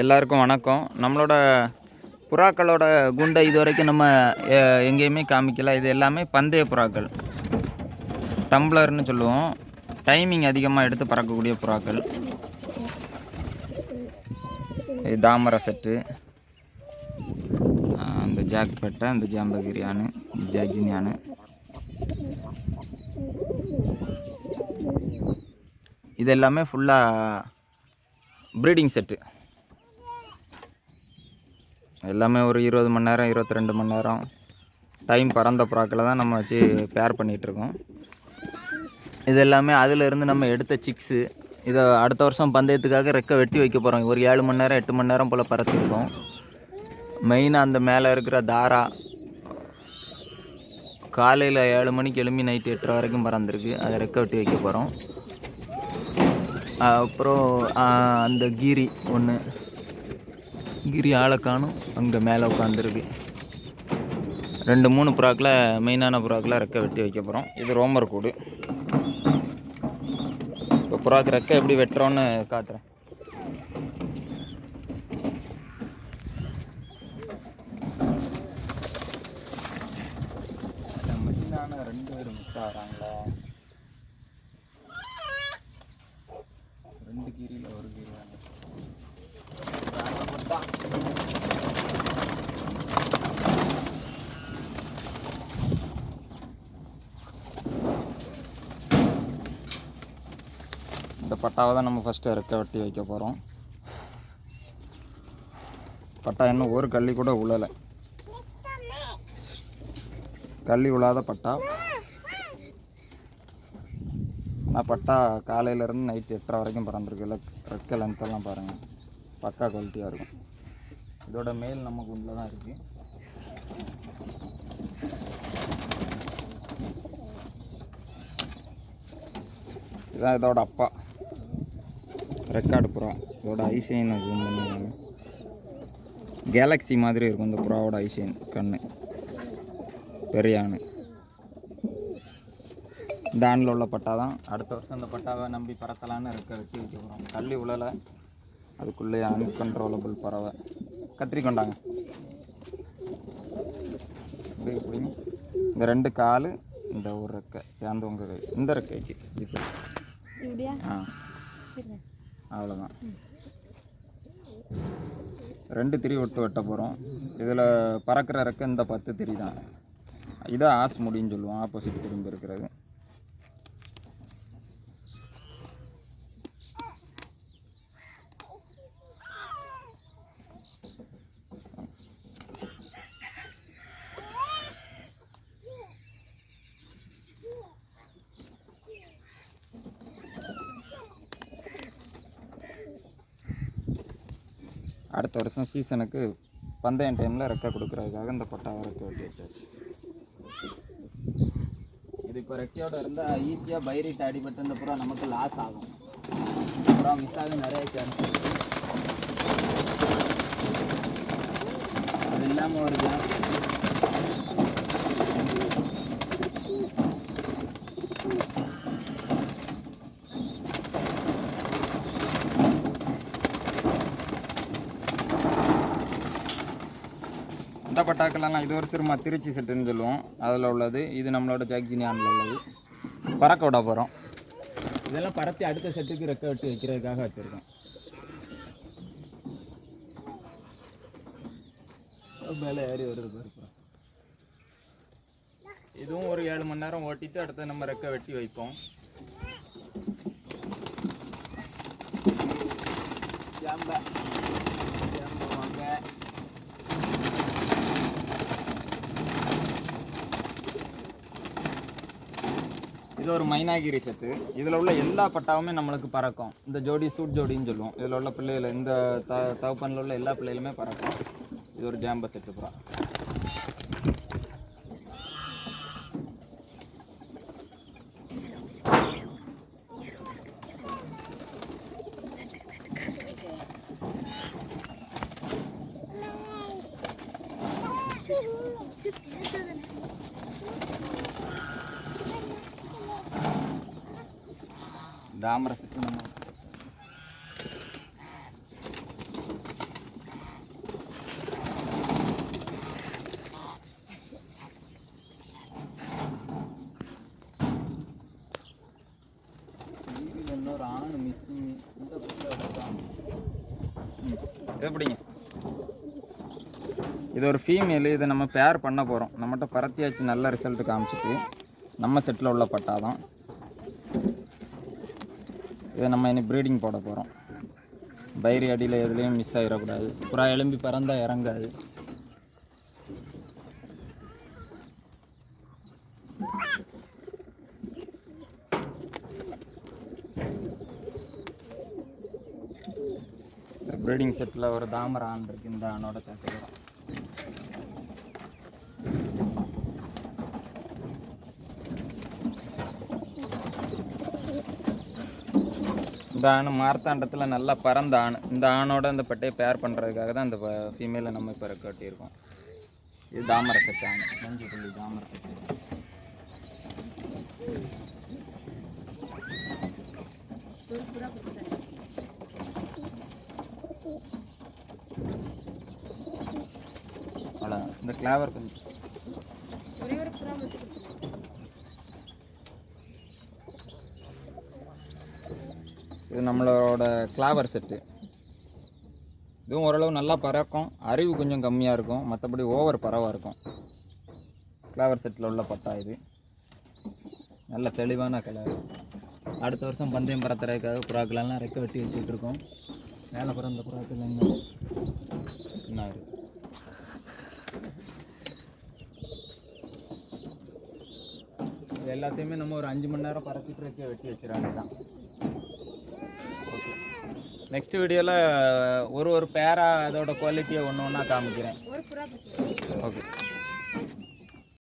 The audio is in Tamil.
எல்லாருக்கும் வணக்கம். நம்மளோட புறாக்களோட குண்டை இது வரைக்கும் நம்ம எங்கேயுமே காமிக்கல. இது எல்லாமே பந்தய புறாக்கள். டம்ளர்னு சொல்லுவோம். டைமிங் அதிகமாக எடுத்து பறக்கக்கூடிய புறாக்கள். இது தாமரை செட்டு. அந்த ஜாக் பெட்டை அந்த ஜாம்பகிரியானு ஜாகினியானு இது எல்லாமே ஃபுல்லாக ப்ரீடிங் செட்டு எல்லாமே ஒரு இருபது மணி நேரம் இருபத்தி ரெண்டு மணி நேரம் டைம் பறந்த ப்ராக்கில் தான் நம்ம வச்சு பேர் பண்ணிகிட்ருக்கோம் இது எல்லாமே அதிலிருந்து நம்ம எடுத்த சிக்ஸு இதை அடுத்த வருஷம் பந்தயத்துக்காக ரெக்கை வெட்டி வைக்க போகிறோம் ஒரு ஏழு மணி நேரம் எட்டு மணி நேரம் போல் பறந்துருக்கோம் மெயினாக அந்த மேலே இருக்கிற தாரா காலையில் ஏழு மணிக்கு எழும்பி நைட்டு எட்டரை வரைக்கும் பறந்துருக்கு. அதை ரெக்க வெட்டி வைக்க போகிறோம் அப்புறம் அந்த கீரி ஒன்று கிரி ஆளை காணும் அங்கே மேலே உட்காந்துருக்கு ரெண்டு மூணு புறாக்கில் மெயினான புறாக்கில் ரெக்கை வெட்டி வைக்க போகிறோம் இது ரோமர் கூடு. இப்போ புறாக்கு ரெக்கை எப்படி வெட்டுறோன்னு காட்டுறேன். ரெண்டு பேரும் மிஸ் ஆகிறாங்களா ரெண்டு கீரியில் ஒரு கீரி இந்த பட்டாவை தான் நம்ம ஃபஸ்ட்டு இறக்க வெட்டி வைக்க போகிறோம் பட்டா இன்னும் ஒரு கள்ளி கூட உழலை. கள்ளி உழாத பட்டா. ஆனால் பட்டா காலையிலேருந்து நைட் எட்டரை வரைக்கும் பறந்துருக்குல்ல ரெக்க லென்த்தெல்லாம் பாருங்கள் பக்கா குவாலிட்டியாக இருக்கும். இதோட மேல் நமக்கு குண்டில் தான் இருக்குது இதான் இதோட அப்பா. ரெக்கார்டு புறா இதோட ஐசைன் ஜூம் பண்ணுவாங்க கேலக்ஸி மாதிரி இருக்கும் இந்த புறாவோட ஐசைன் கண்ணு. பெரிய ஆணு. டானில் உள்ள பட்டா தான் அடுத்த வருஷம் இந்த பட்டாவை நம்பி பறக்கலான்னு இருக்க வெட்டி வைக்க போகிறோம் தள்ளி உழலை அதுக்குள்ளே அன்கண்ட்ரோலபிள் பறவை. கத்திரி கொண்டாங்க. இப்படிங்க இந்த ரெண்டு கால் இந்த ஒரு ரெக்கை. சேர்ந்து உங்கள் கை இந்த ரெக்கைக்கு. ஆ. அவ்வளோதான் ரெண்டு திரி ஒட்டு வெட்ட போகிறோம் இதில் பறக்கிற ரெக்கை இந்த பத்து திரி தான். இதான் ஆஸ் முடின்னு சொல்லுவோம் ஆப்போசிட் திரும்பி இருக்கிறது. அடுத்த வருஷம் சீசனுக்கு பந்தயம் டைமில் ரெக்கை கொடுக்குறதுக்காக இந்த பட்டாவை ரெக்க வெட்டி வச்சாச்சு. இது இப்போ ரெக்கையோடு இருந்தால் ஈஸியாக பைரிட்டு அடிபட்டு இந்த புறா நமக்கு லாஸ் ஆகும். புறா மிஸ் ஆக நிறைய சான்ஸ் அது இல்லாமல் ஒரு இந்த பட்டாக்கெல்லாம் இது ஒரு சிறுமா திருச்சி செட்டுன்னு சொல்லுவோம். அதில் உள்ளது இது நம்மளோட ஜாக்ஜினியானில் உள்ளது. பறக்க விட போகிறோம் இதெல்லாம் பறத்தி அடுத்த செட்டுக்கு ரெக்க வெட்டி வைக்கிறதுக்காக வச்சுருக்கோம். மேலே ஏறி வருது. இதுவும் ஒரு ஏழு மணி நேரம் ஓட்டிட்டு அடுத்து நம்ம ரெக்க வெட்டி வைப்போம். ஜாம்பா. இது ஒரு மைனாகிரி செட்டு. இதில் உள்ள எல்லா பட்டாவுமே நம்மளுக்கு பறக்கும். இந்த ஜோடி சூட் ஜோடின்னு சொல்லுவோம். இதில் உள்ள பிள்ளைகள் இந்த த தவப்பனில் உள்ள எல்லா பிள்ளைகளுமே பறக்கும். இது ஒரு ஜாம்ப செட்டு புறா. தாமரை செட்டு நம்ம எப்படிங்க இது ஒரு ஃபீமேலு இதை நம்ம பேர் பண்ண போகிறோம் நம்மகிட்ட பரத்தியாச்சு நல்ல ரிசல்ட்டு காமிச்சிட்டு நம்ம செட்டில் உள்ள பட்டாதான். இதை நம்ம இனி ப்ரீடிங் போட போகிறோம் பைரி அடியில் எதுலேயும் மிஸ் ஆகிடக்கூடாது புறா எலும்பி பறந்தால் இறங்காது. ப்ரீடிங் செட்டில் ஒரு தாமரை ஆண் இருக்குது இந்த ஆணோட சேர்த்துக்கிறோம் இந்த ஆண் மார்த்தாண்டத்தில் நல்லா பறந்த ஆண். இந்த ஆணோட இந்த பட்டையை பேர் பண்ணுறதுக்காக தான் இந்த ஃபீமேலை நம்ம இப்போ கட்டியிருக்கோம். இது தாமரை சட்டை ஆண். மஞ்சள் புள்ளி தாமரை செட் அவ்வளோ இந்த கிளாவர் கொஞ்சம் ஒரே ஒரு புறா மட்டும் கொடுத்துருங்க. இது நம்மளோட கிளாவர் செட்டு இதுவும் ஓரளவு நல்லா பறக்கும். அறிவு கொஞ்சம் கம்மியாக இருக்கும். மற்றபடி ஓவர் பறவாக இருக்கும். கிளாவர் செட்டில் உள்ள பட்டா இது. நல்ல தெளிவான கலர் அடுத்த வருஷம் பந்தயம் பறத்துறதுக்காக புறாக்கள்லாம் ரெக்க வெட்டி வச்சுட்டு இருக்கோம். மேலே பிறந்த புறாக்கள் என்ன? என்ன இது? எல்லாத்தையுமே நம்ம ஒரு அஞ்சு மணி நேரம் பறச்சிட்டு இருக்க வெட்டி வச்சுருவாங்க தான் நெக்ஸ்ட் வீடியோவில் ஒரு ஒரு பேரா அதோட குவாலிட்டியை ஒன்று ஒன்றா காமிக்கிறேன். ஓகே